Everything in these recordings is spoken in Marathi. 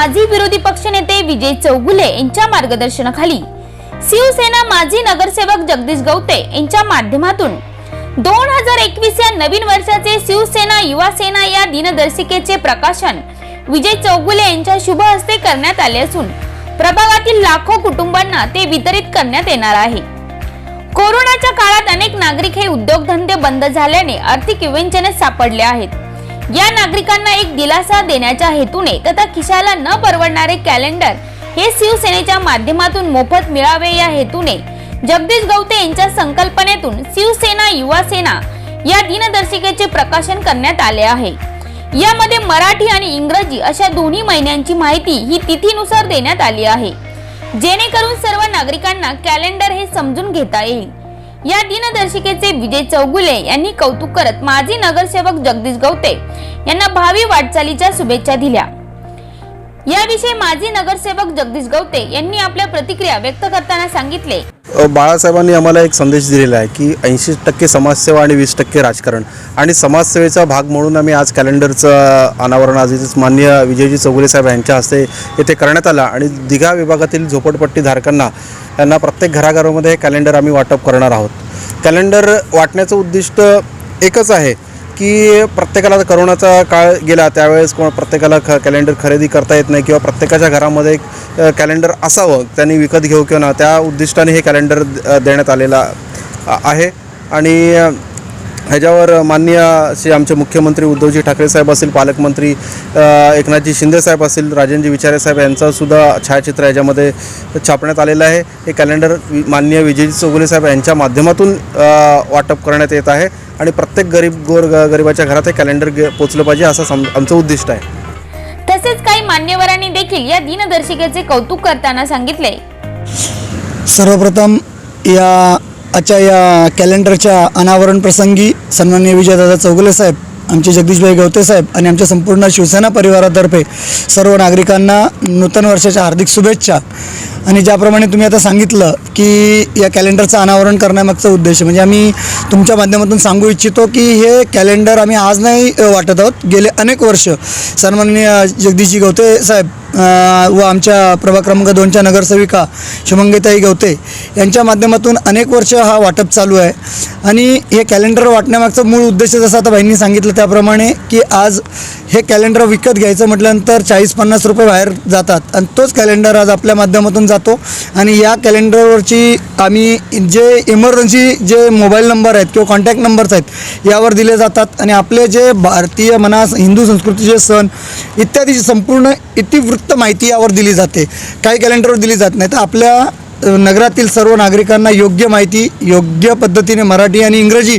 माजी विरोधी पक्षनेते विजय चौगुले यांच्या मार्गदर्शनाखाली. शिवसेना माजी नगरसेवक जगदीश गवते यांच्या माध्यमातून. दोन हजार एकवीस या नवीन वर्षाचे शिवसेना युवा सेना या दिनदर्शिकेचे प्रकाशन विजय चौगुले यांच्या शुभ हस्ते करण्यात आले असून प्रभागातील लाखो कुटुंबांना ते वितरित करण्यात येणार आहे. कोरोनाच्या काळात अनेक नागरिक हे उद्योगधंदे बंद झाल्याने आर्थिक विवंचनेत सापडले आहेत. या नागरिकांना एक दिलासा देण्याच्या हेतूने तथा खिशाला न परवडणारे कॅलेंडर हे शिवसेनेच्या माध्यमातून मोफत मिळावे या हेतूने जगदीश गवते यांच्या संकल्पनेतून शिवसेना युवा सेना या दिनदर्शिकेचे प्रकाशन करण्यात आले आहे. यामध्ये मराठी आणि इंग्रजी अशा दोन्ही महिन्यांची माहिती ही तिथीनुसार देण्यात आली आहे. जेणेकरून सर्व नागरिकांना कॅलेंडर हे समजून घेता येईल. या दिनदर्शिकेचे विजय चौगुले यांनी कौतुक करत माजी नगरसेवक जगदीश गवते यांना भावी वाटचालीच्या शुभेच्छा दिल्या. याविषयी माजी नगरसेवक जगदीश गवते यांनी आपल्या प्रतिक्रिया व्यक्त करताना सांगितले. बाळासाहेबांनी आम्हाला एक संदेश दिलेला आहे की ऐंशी टक्के समाजसेवा आणि वीस टक्के राजकारण. आणि समाजसेवेचा भाग म्हणून आम्ही आज कॅलेंडरचं अनावरण आज मान्य विजयजी चौगुले साहेब यांच्या हस्ते येथे करण्यात आला. आणि दिघा विभागातील झोपडपट्टी धारकांना त्यांना प्रत्येक घराघरामध्ये हे कॅलेंडर आम्ही वाटप करणार आहोत. कॅलेंडर वाटण्याचं उद्दिष्ट एकच आहे. की प्रत्येकाला करोनाचा काळ गेला त्यावेळेस कोण प्रत्येकाला ख कॅलेंडर खरेदी करता येत नाही किंवा प्रत्येकाच्या घरामध्ये एक कॅलेंडर असावं त्यांनी विकत घेऊ किंवा ना त्या उद्दिष्टाने हे कॅलेंडर देण्यात आलेला आहे. आणि ह्याच्यावर माननीय असे आमचे मुख्यमंत्री उद्धवजी ठाकरे साहेब असतील पालकमंत्री एकनाथजी शिंदे साहेब असतील राजेंद्रजी विचारे साहेब यांचं सुद्धा छायाचित्र याच्यामध्ये छापण्यात आलेलं आहे. हे कॅलेंडर माननीय विजयजी चौगुले साहेब यांच्या माध्यमातून वाटप करण्यात येत आहे आणि प्रत्येक गरीब गोर ग- गरिबाच्या घरात हे कॅलेंडर गे पोचलं पाहिजे असं सम आमचं उद्दिष्ट आहे. तसेच काही मान्यवरांनी देखील या दिनदर्शिकेचे कौतुक करताना सांगितले. सर्वप्रथम या आजच्या या कॅलेंडरच्या अनावरण प्रसंगी सन्माननीय विजयदादा चौगुले साहेब आमचे जगदीशभाई गवते साहेब आणि आमच्या संपूर्ण शिवसेना परिवारातर्फे सर्व नागरिकांना नूतन वर्षाच्या हार्दिक शुभेच्छा. आणि ज्याप्रमाणे तुम्ही आता सांगितलं की या कॅलेंडरचं अनावरण करण्यामागचा उद्देश म्हणजे आम्ही तुमच्या माध्यमातून सांगू इच्छितो की हे कॅलेंडर आम्ही आज नाही वाटत आहोत. गेले अनेक वर्ष सन्माननीय जगदीशजी गवते साहेब व आमच्या प्रभाग क्रमांक दोनच्या नगरसेविका शुभंगीताई गवते यांच्या माध्यमातून अनेक वर्ष हा वाटप चालू आहे. आणि हे कॅलेंडर वाटण्यामागचा मूळ उद्देश जसं आता बहिणी सांगितलं त्याप्रमाणे की आज हे कॅलेंडर विकत घ्यायचं म्हटल्यानंतर चाळीस पन्नास रुपये बाहेर जातात. आणि तोच कॅलेंडर आज आपल्या माध्यमातून जातो. आणि या कॅलेंडरवरची आम्ही जे इमर्जन्सी जे मोबाईल नंबर आहेत किंवा कॉन्टॅक्ट नंबर्स आहेत यावर दिले जातात. आणि आपले जे भारतीय म्हणा हिंदू संस्कृतीचे सण इत्यादीची संपूर्ण इतिवृत्त माहिती यावर दिली जाते. काही कॅलेंडरवर दिली जात नाही. तर आपल्या नगरातील सर्व नागरिकांना योग्य माहिती योग्य पद्धतीने मराठी आणि इंग्रजी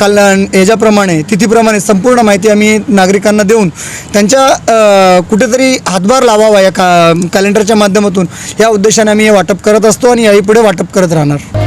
काल ह्याच्याप्रमाणे तिथीप्रमाणे संपूर्ण माहिती आम्ही नागरिकांना देऊन त्यांच्या कुठेतरी हातभार लावावा या का कॅलेंडरच्या माध्यमातून. या उद्देशाने आम्ही हे वाटप करत असतो आणि याही पुढे वाटप करत राहणार.